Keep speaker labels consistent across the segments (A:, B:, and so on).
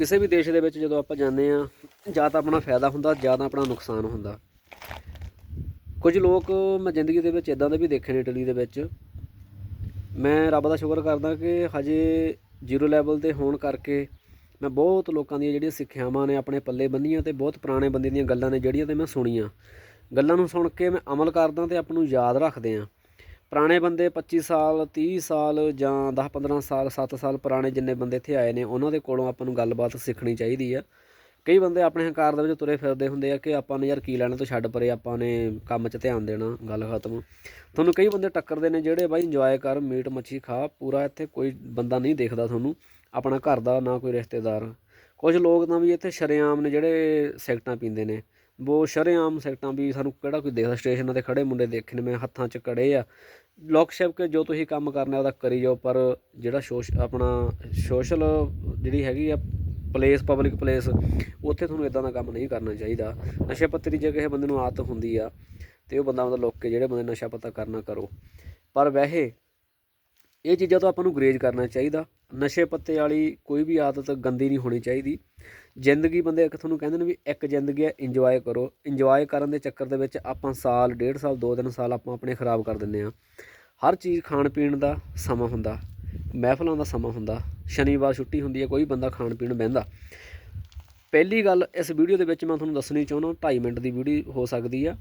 A: ਕਿਸੇ ਵੀ ਦੇਸ਼ ਦੇ ਵਿੱਚ ਜਦੋਂ ਆਪਾਂ ਜਾਂਦੇ ਆ ਜਾਂ ਤਾਂ ਆਪਣਾ ਫਾਇਦਾ ਹੁੰਦਾ, ਜਾਂ ਤਾਂ ਆਪਣਾ ਨੁਕਸਾਨ ਹੁੰਦਾ। ਕੁਝ ਲੋਕ ਮੈਂ ਜ਼ਿੰਦਗੀ ਦੇ ਵਿੱਚ ਇਦਾਂ ਦੇ ਵੀ ਦੇਖੇ ਨੇ ਇਟਲੀ ਦੇ ਵਿੱਚ। ਮੈਂ ਰੱਬ ਦਾ ਸ਼ੁਕਰ ਕਰਦਾ ਕਿ ਹਜੇ ਜ਼ੀਰੋ ਲੈਵਲ ਤੇ ਹੋਣ ਕਰਕੇ ਮੈਂ ਬਹੁਤ ਲੋਕਾਂ ਦੀਆਂ ਜਿਹੜੀਆਂ ਸਿੱਖਿਆਵਾਂ ਨੇ, ਆਪਣੇ ਪੱਲੇ ਬੰਨੀਆਂ ਤੇ ਬਹੁਤ ਪੁਰਾਣੇ ਬੰਦੇ ਦੀਆਂ ਗੱਲਾਂ ਨੇ, ਜਿਹੜੀਆਂ ਤੇ ਮੈਂ ਸੁਣੀਆਂ। ਗੱਲਾਂ ਨੂੰ ਸੁਣ ਕੇ ਮੈਂ ਅਮਲ ਕਰਦਾ ਤੇ ਆਪ ਨੂੰ ਯਾਦ ਰੱਖਦੇ ਆ ਪੁਰਾਣੇ ਬੰਦੇ 25 ਸਾਲ 30 ਸਾਲ ਜਾਂ 10 15 ਸਾਲ 7 ਸਾਲ ਪੁਰਾਣੇ ਜਿੰਨੇ ਬੰਦੇ ਇੱਥੇ ਆਏ ਨੇ, ਉਹਨਾਂ ਦੇ ਕੋਲੋਂ ਆਪਾਂ ਨੂੰ ਗੱਲਬਾਤ ਸਿੱਖਣੀ ਚਾਹੀਦੀ ਆ। ਕਈ ਬੰਦੇ ਆਪਣੇ ਹੰਕਾਰ ਦੇ ਵਿੱਚ ਤੁਰੇ ਫਿਰਦੇ ਹੁੰਦੇ ਆ ਕਿ ਆਪਾਂ ਨੇ ਯਾਰ ਕੀ ਲੈਣਾ, ਤੋਂ ਛੱਡ ਪਰੇ, ਆਪਾਂ ਨੇ ਕੰਮ 'ਚ ਧਿਆਨ ਦੇਣਾ, ਗੱਲ ਖਤਮ। ਤੁਹਾਨੂੰ ਕਈ ਬੰਦੇ ਟੱਕਰਦੇ ਨੇ ਜਿਹੜੇ ਬਾਈ ਇੰਜੋਏ ਕਰ, ਮੀਟ ਮੱਛੀ ਖਾ, ਪੂਰਾ ਇੱਥੇ ਕੋਈ ਬੰਦਾ ਨਹੀਂ ਦੇਖਦਾ ਤੁਹਾਨੂੰ, ਆਪਣਾ ਘਰ ਦਾ ਨਾ ਕੋਈ ਰਿਸ਼ਤੇਦਾਰ। ਕੁਝ ਲੋਕ ਤਾਂ ਵੀ ਇੱਥੇ ਸ਼ਰੇਆਮ ਨੇ ਜਿਹੜੇ ਸਿਗਰਟਾਂ ਪੀਂਦੇ ਨੇ। ਬਹੁਤ ਸ਼ਰੇਆਮ ਸਿਗਰਟਾਂ ਵੀ ਸਾਨੂੰ ਕਿਹੜਾ ਕੋਈ ਦੇਖਦਾ ਸਟੇਸ਼ਨਾਂ ਤੇ ਖੜੇ ਮੁੰਡੇ ਦੇਖੇ ਨੇ, ਮੈਂ ਹੱਥਾਂ 'ਚ ਕੜੇ ਆ। ਲੋਕ ਛਿਪ ਕੇ ਜੋ ਤੁਸੀਂ ਕੰਮ ਕਰਨਾ ਉਹਦਾ ਕਰੀ ਜਾਓ, ਪਰ ਜਿਹੜਾ ਸੋਸ਼, ਆਪਣਾ ਸੋਸ਼ਲ ਜਿਹੜੀ ਹੈਗੀ ਆ ਪਲੇਸ ਪਬਲਿਕ ਪਲੇਸ ਉੱਥੇ ਤੁਹਾਨੂੰ ਇਦਾਂ ਦਾ ਕੰਮ ਨਹੀਂ ਕਰਨਾ ਚਾਹੀਦਾ। ਨਸ਼ੇ ਪੱਤੇ ਦੀ ਜੇ ਕਿਸੇ ਬੰਦੇ ਨੂੰ ਆਦਤ ਹੁੰਦੀ ਆ, ਤੇ ਉਹ ਬੰਦਾ ਮਤਲਬ ਲੁੱਕ ਕੇ ਜਿਹੜੇ ਬੰਦੇ ਨਸ਼ਾ ਪੱਤਾ ਕਰਨਾ ਕਰੋ। ਪਰ ਵੈਸੇ ਇਹ ਚੀਜ਼ਾਂ ਤੋਂ ਆਪਾਂ ਨੂੰ ਗਰੇਜ ਕਰਨਾ ਚਾਹੀਦਾ। ਨਸ਼ੇ ਪੱਤੇ ਵਾਲੀ ਕੋਈ ਵੀ ਆਦਤ ਗੰਦੀ ਨਹੀਂ ਹੋਣੀ ਚਾਹੀਦੀ। ਜ਼ਿੰਦਗੀ ਬੰਦੇ ਇੱਕ ਤੁਹਾਨੂੰ ਕਹਿੰਦੇ ਨੇ ਵੀ ਇੱਕ ਜ਼ਿੰਦਗੀ ਹੈ ਇੰਜੋਏ ਕਰੋ। ਇੰਜੋਏ ਕਰਨ ਦੇ ਚੱਕਰ ਦੇ ਵਿੱਚ ਆਪਾਂ ਸਾਲ, ਡੇਢ ਸਾਲ, ਦੋ ਤਿੰਨ ਸਾਲ ਆਪਾਂ ਆਪਣੇ ਖਰਾਬ ਕਰ ਦਿੰਦੇ ਆ ਹਰ ਚੀਜ਼ ਖਾਣ ਪੀਣ ਦਾ ਸਮਾਂ ਹੁੰਦਾ, ਮਹਿਫਲਾਂ ਦਾ ਸਮਾਂ ਹੁੰਦਾ, ਸ਼ਨੀਵਾਰ ਛੁੱਟੀ ਹੁੰਦੀ ਹੈ, ਕੋਈ ਬੰਦਾ ਖਾਣ ਪੀਣ ਬਹਿੰਦਾ। ਪਹਿਲੀ ਗੱਲ, ਇਸ ਵੀਡੀਓ ਦੇ ਵਿੱਚ ਮੈਂ ਤੁਹਾਨੂੰ ਦੱਸਣੀ ਚਾਹੁੰਦਾ 2.5 ਮਿੰਟ ਦੀ ਵੀਡੀਓ ਹੋ ਸਕਦੀ ਆ।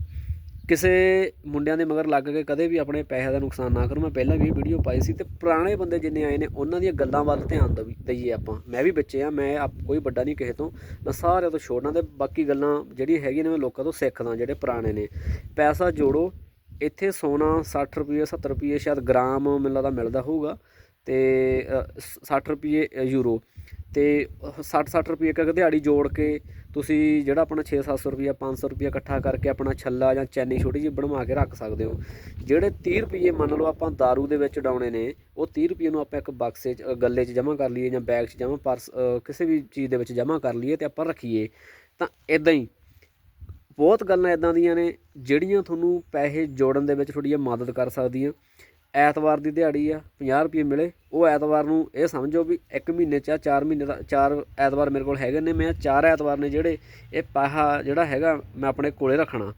A: ਕਿਸੇ ਮੁੰਡਿਆਂ ਦੇ ਮਗਰ ਲੱਗ ਕੇ ਕਦੇ ਵੀ ਆਪਣੇ ਪੈਸੇ ਦਾ ਨੁਕਸਾਨ ਨਾ ਕਰੋ। ਮੈਂ ਪਹਿਲਾਂ ਵੀ ਇਹ ਵੀਡੀਓ ਪਾਈ ਸੀ ਤੇ ਪੁਰਾਣੇ ਬੰਦੇ ਜਿੰਨੇ ਆਏ ਨੇ, ਉਹਨਾਂ ਦੀਆਂ ਗੱਲਾਂ ਵੱਲ ਧਿਆਨ ਦਈਏ ਆਪਾਂ। ਮੈਂ ਵੀ ਬੱਚੇ ਆ, ਮੈਂ ਆਪ ਕੋਈ ਵੱਡਾ ਨਹੀਂ ਕਿਸੇ ਤੋਂ। ਮੈਂ ਸਾਰਿਆਂ ਤੋਂ ਛੋਟਾ ਤੇ ਬਾਕੀ ਗੱਲਾਂ ਜਿਹੜੀ ਹੈਗੀਆਂ ਨੇ ਮੈਂ ਲੋਕਾਂ ਤੋਂ ਸਿੱਖਦਾ, ਜਿਹੜੇ ਪੁਰਾਣੇ ਨੇ। ਪੈਸਾ ਜੋੜੋ, ਇੱਥੇ ਸੋਨਾ 60 ਰੁਪਏ 70 ਰੁਪਏ ਸ਼ਾਇਦ ਗ੍ਰਾਮ ਮੈਨੂੰ ਲੱਗਦਾ ਮਿਲਦਾ ਹੋਊਗਾ ਤੇ ਸ- 60 ਰੁਪਏ ਯੂਰੋ। ਤੇ 60 60 ਰੁਪਏ ਇੱਕ ਦਿਹਾੜੀ ਜੋੜ ਕੇ ਤੁਸੀਂ ਜਿਹੜਾ ਆਪਣਾ 6-700 ਰੁਪਏ 500 ਰੁਪਏ ਇਕੱਠਾ ਕਰਕੇ ਆਪਣਾ ਛੱਲਾ ਜਾਂ ਚੈਨੀ ਛੋਟੀ ਜਿਹੀ ਬਣਵਾ ਕੇ ਰੱਖ ਸਕਦੇ ਹੋ। ਜਿਹੜੇ 30 ਰੁਪਏ ਮੰਨ ਲਓ ਆਪਾਂ दारू ਦੇ ਵਿੱਚ ਡਾਉਣੇ ਨੇ, ਉਹ 30 ਰੁਪਏ ਨੂੰ ਆਪਾਂ ਇੱਕ ਬਕਸੇ 'ਚ ਗੱਲੇ 'ਚ ਜਮ੍ਹਾਂ ਕਰ ਲਈਏ ਜਾਂ ਬੈਗ 'ਚ ਜਮ੍ਹਾਂ ਪਰਸ ਕਿਸੇ ਵੀ ਚੀਜ਼ ਦੇ ਵਿੱਚ ਜਮ੍ਹਾਂ ਕਰ ਲਈਏ ਤੇ ਆਪਾਂ ਰੱਖੀਏ। ਤਾਂ ਇਦਾਂ ਹੀ ਬਹੁਤ ਗੱਲਾਂ ਇਦਾਂ ਦੀਆਂ ਨੇ ਜਿਹੜੀਆਂ ਤੁਹਾਨੂੰ ਪੈਸੇ ਜੋੜਨ ਦੇ ਵਿੱਚ ਥੋੜੀ ਜਿਹੀ ਮਦਦ ਕਰ ਸਕਦੀਆਂ। ਐਤਵਾਰ ਦੀ ਦਿਹਾੜੀ ਆ 50 ਰੁਪਏ ਮਿਲੇ। ਉਹ ਐਤਵਾਰ ਨੂੰ ਇਹ ਸਮਝੋ ਵੀ ਇੱਕ ਮਹੀਨੇ ਚ ਆ, ਚਾਰ ਮਹੀਨੇ ਦਾ ਚਾਰ ਐਤਵਾਰ ਮੇਰੇ ਕੋਲ ਹੈਗੇ ਨੇ। ਮੈਂ ਚਾਰ ਐਤਵਾਰ ਨੇ ਜਿਹੜੇ ਇਹ ਪੈਸਾ ਜਿਹੜਾ ਹੈਗਾ ਮੈਂ ਆਪਣੇ ਕੋਲੇ ਰੱਖਣਾ।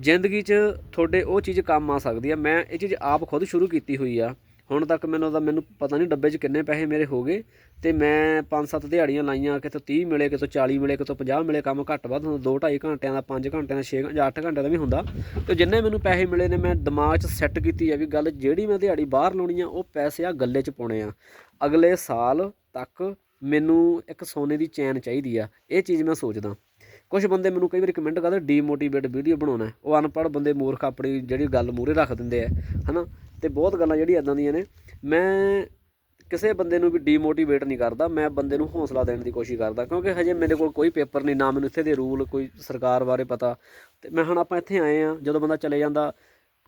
A: ਜ਼ਿੰਦਗੀ 'ਚ ਤੁਹਾਡੇ ਉਹ ਚੀਜ਼ ਕੰਮ ਆ ਸਕਦੀ ਆ। ਮੈਂ ਇਹ ਚੀਜ਼ ਆਪ ਖੁਦ ਸ਼ੁਰੂ ਕੀਤੀ ਹੋਈ ਆ। ਹੁਣ ਤੱਕ ਮੈਨੂੰ ਉਹਦਾ ਮੈਨੂੰ ਪਤਾ ਨਹੀਂ ਡੱਬੇ 'ਚ ਕਿੰਨੇ ਪੈਸੇ ਮੇਰੇ ਹੋ ਗਏ ਤੇ ਮੈਂ ਪੰਜ ਸੱਤ ਦਿਹਾੜੀਆਂ ਲਾਈਆਂ, ਕਿਤੋਂ 30 ਮਿਲੇ, ਕਿਤੋਂ 40 ਮਿਲੇ, ਕਿਤੋਂ 50 ਮਿਲੇ, ਕੰਮ ਘੱਟ ਵੱਧ ਹੁੰਦਾ 2 2.5 ਘੰਟਿਆਂ ਦਾ 5 ਘੰਟਿਆਂ ਦਾ 6 ਜਾਂ 8 ਘੰਟਿਆਂ ਦਾ ਵੀ ਹੁੰਦਾ। ਤੇ ਜਿੰਨੇ ਮੈਨੂੰ ਪੈਸੇ ਮਿਲੇ ਨੇ, ਮੈਂ ਦਿਮਾਗ 'ਚ ਸੈੱਟ ਕੀਤੀ ਆ ਵੀ ਗੱਲ ਜਿਹੜੀ ਮੈਂ ਦਿਹਾੜੀ ਬਾਹਰ ਲਾਉਣੀ ਆ, ਉਹ ਪੈਸੇ ਆ ਗੱਲੇ 'ਚ ਪਾਉਣੇ ਆ। ਅਗਲੇ ਸਾਲ ਤੱਕ ਮੈਨੂੰ ਇੱਕ ਸੋਨੇ ਦੀ ਚੈਨ ਚਾਹੀਦੀ ਆ, ਇਹ ਚੀਜ਼ ਮੈਂ ਸੋਚਦਾ। ਕੁਝ ਬੰਦੇ ਮੈਨੂੰ ਕਈ ਵਾਰੀ ਕਮੈਂਟ ਕਰਦੇ ਡੀਮੋਟੀਵੇਟ ਵੀਡੀਓ ਬਣਾਉਣਾ। ਉਹ ਅਨਪੜ੍ਹ ਬੰਦੇ ਮੂਰਖ ਆਪਣੀ ਜਿਹੜੀ ਗੱਲ ਮੂਰੇ ਰੱਖ ਦਿੰਦੇ ਆ, ਹਨਾ? ਤੇ ਬਹੁਤ ਗੱਲਾਂ ਜਿਹੜੀਆਂ ਇਦਾਂ ਦੀਆਂ ਨੇ। ਮੈਂ ਕਿਸੇ ਬੰਦੇ ਨੂੰ ਵੀ ਡੀਮੋਟੀਵੇਟ ਨਹੀਂ ਕਰਦਾ ਮੈਂ ਬੰਦੇ ਨੂੰ ਹੌਸਲਾ ਦੇਣ ਦੀ ਕੋਸ਼ਿਸ਼ ਕਰਦਾ ਕਿਉਂਕਿ ਹਜੇ ਮੇਰੇ ਕੋਲ ਕੋਈ ਪੇਪਰ ਨਹੀਂ ਨਾ ਮੈਨੂੰ ਇੱਥੇ ਦੇ ਰੂਲ ਕੋਈ ਸਰਕਾਰ ਬਾਰੇ ਪਤਾ। ਤੇ ਮੈਂ ਹੁਣ ਆਪਾਂ ਇੱਥੇ ਆਏ ਆ ਜਦੋਂ ਬੰਦਾ ਚਲੇ ਜਾਂਦਾ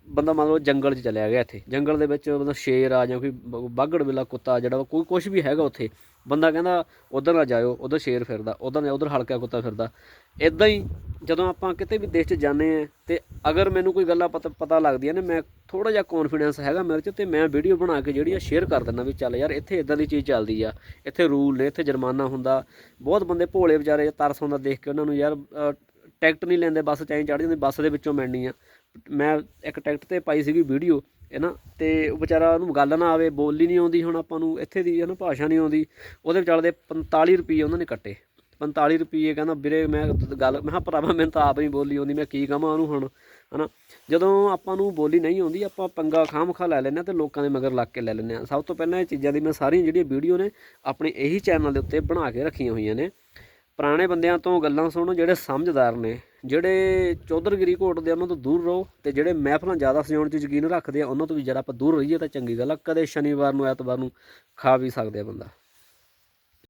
A: ਬੰਦਾ ਮੰਨ ਲਓ ਜੰਗਲ 'ਚ ਚਲਿਆ ਗਿਆ ਇੱਥੇ। ਜੰਗਲ ਦੇ ਵਿੱਚ ਬੰਦਾ ਸ਼ੇਰ ਆ ਜਾਂ ਕੋਈ ਬ- ਬਾਘੜ ਕੁੱਤਾ ਜਿਹੜਾ ਵਾ, ਕੋਈ ਕੁਝ ਵੀ ਹੈਗਾ ਉੱਥੇ। ਬੰਦਾ ਕਹਿੰਦਾ ਉਧਰ ਨਾ ਜਾਇਓ, ਉਧਰ ਸ਼ੇਰ ਫਿਰਦਾ, ਉਧਰ ਨਾ, ਉਧਰ ਹਲਕਾ ਕੁੱਤਾ ਫਿਰਦਾ। ਇਦਾਂ ਹੀ ਜਦੋਂ ਆਪਾਂ ਕਿਤੇ ਵੀ ਦੇਸ਼ 'ਚ ਜਾਂਦੇ ਆ ਤੇ ਅਗਰ ਮੈਨੂੰ ਕੋਈ ਗੱਲਾਂ ਪਤਾ ਪਤਾ ਲੱਗਦੀਆਂ ਨੇ, ਮੈਂ ਥੋੜਾ ਜਿਹਾ ਕੌਨਫੀਡੈਂਸ ਹੈਗਾ ਮੇਰੇ 'ਚ ਤੇ ਮੈਂ ਵੀਡੀਓ ਬਣਾ ਕੇ ਜਿਹੜੀ ਆ ਸ਼ੇਅਰ ਕਰ ਦਿੰਦਾ ਵੀ ਚੱਲ ਯਾਰ ਇੱਥੇ ਇਦਾਂ ਦੀ ਚੀਜ਼ ਚੱਲਦੀ ਆ, ਇੱਥੇ ਰੂਲ ਨੇ, ਇੱਥੇ ਜੁਰਮਾਨਾ ਹੁੰਦਾ। ਬਹੁਤ ਬੰਦੇ ਭੋਲੇ ਵਿਚਾਰੇ ਤਰਸ ਹੁੰਦਾ ਦੇਖ ਕੇ ਉਹਨਾਂ ਨੂੰ ਯਾਰ ਟਿਕਟ ਨਹੀਂ ਲੈਂਦੇ, ਬੱਸ ਚਾਹੀਂ ਚੜ੍ਹ ਜਾਂਦੇ, ਬੱਸ ਦੇ ਵਿੱਚੋਂ ਮਿਲਣੀ ਆ। ਮੈਂ ਇੱਕ ਟਿਕਟ ਤੇ ਪਾਈ ਸੀਗੀ ਵੀਡੀਓ ਹੈ ਨਾ? ਤੇ ਉਹ ਵਿਚਾਰਾ ਉਹਨੂੰ ਗੱਲ ਨਾ ਆਵੇ, ਬੋਲੀ ਨਹੀਂ ਆਉਂਦੀ ਹੁਣ ਆਪਾਂ ਨੂੰ, ਇੱਥੇ ਦੀ ਹੈ ਨਾ ਭਾਸ਼ਾ ਨਹੀਂ ਆਉਂਦੀ। ਉਹਦੇ ਵਿਚਾਲੇ 45 ਰੁਪਏ ਉਹਨਾਂ ਨੇ ਕੱਟੇ। 45 ਰੁਪਏ ਕਹਿੰਦਾ, ਵੀਰੇ ਮੈਂ ਗੱਲ, ਮੈਂ ਕਿਹਾ, ਭਰਾਵਾ, ਮੈਨੂੰ ਤਾਂ ਆਪ ਨਹੀਂ ਬੋਲੀ ਆਉਂਦੀ, ਮੈਂ ਕੀ ਕਹਾਂ ਉਹਨੂੰ ਹੁਣ, ਹਨਾ? ਜਦੋਂ ਆਪਾਂ ਨੂੰ ਬੋਲੀ ਨਹੀਂ ਆਉਂਦੀ, ਆਪਾਂ ਪੰਗਾ ਖਾਮ ਖਾ ਲੈ ਲੈਂਦੇ ਹਾਂ ਤੇ ਲੋਕਾਂ ਦੇ ਮਗਰ ਲੱਗ ਕੇ ਲੈ ਲੈਂਦੇ ਹਾਂ। ਸਭ ਤੋਂ ਪਹਿਲਾਂ ਇਹ ਚੀਜ਼ਾਂ ਦੀ ਮੈਂ ਸਾਰੀਆਂ ਜਿਹੜੀਆਂ ਵੀਡੀਓ ਨੇ ਆਪਣੇ ਇਹੀ ਚੈਨਲ ਦੇ ਉੱਤੇ ਬਣਾ ਕੇ ਰੱਖੀਆਂ ਹੋਈਆਂ ਨੇ। ਪੁਰਾਣੇ ਬੰਦਿਆਂ ਤੋਂ ਗੱਲਾਂ ਸੁਣੋ ਜਿਹੜੇ ਸਮਝਦਾਰ ਨੇ। ਜਿਹੜੇ ਚੌਧਰਗਿਰੀ ਘੋਟਦੇ ਆ, ਉਹਨਾਂ ਤੋਂ ਦੂਰ ਰਹੋ ਤੇ ਜਿਹੜੇ ਮਹਿਫਲਾਂ ਜ਼ਿਆਦਾ ਸਜਾਉਣ 'ਚ ਯਕੀਨ ਰੱਖਦੇ ਆ, ਉਹਨਾਂ ਤੋਂ ਵੀ ਜਰਾ ਆਪਾਂ ਦੂਰ ਰਹੀਏ ਤਾਂ ਚੰਗੀ ਗੱਲ ਆ। ਕਦੇ ਸ਼ਨੀਵਾਰ ਨੂੰ, ਐਤਵਾਰ ਨੂੰ ਖਾ ਵੀ ਸਕਦੇ ਆ ਬੰਦਾ।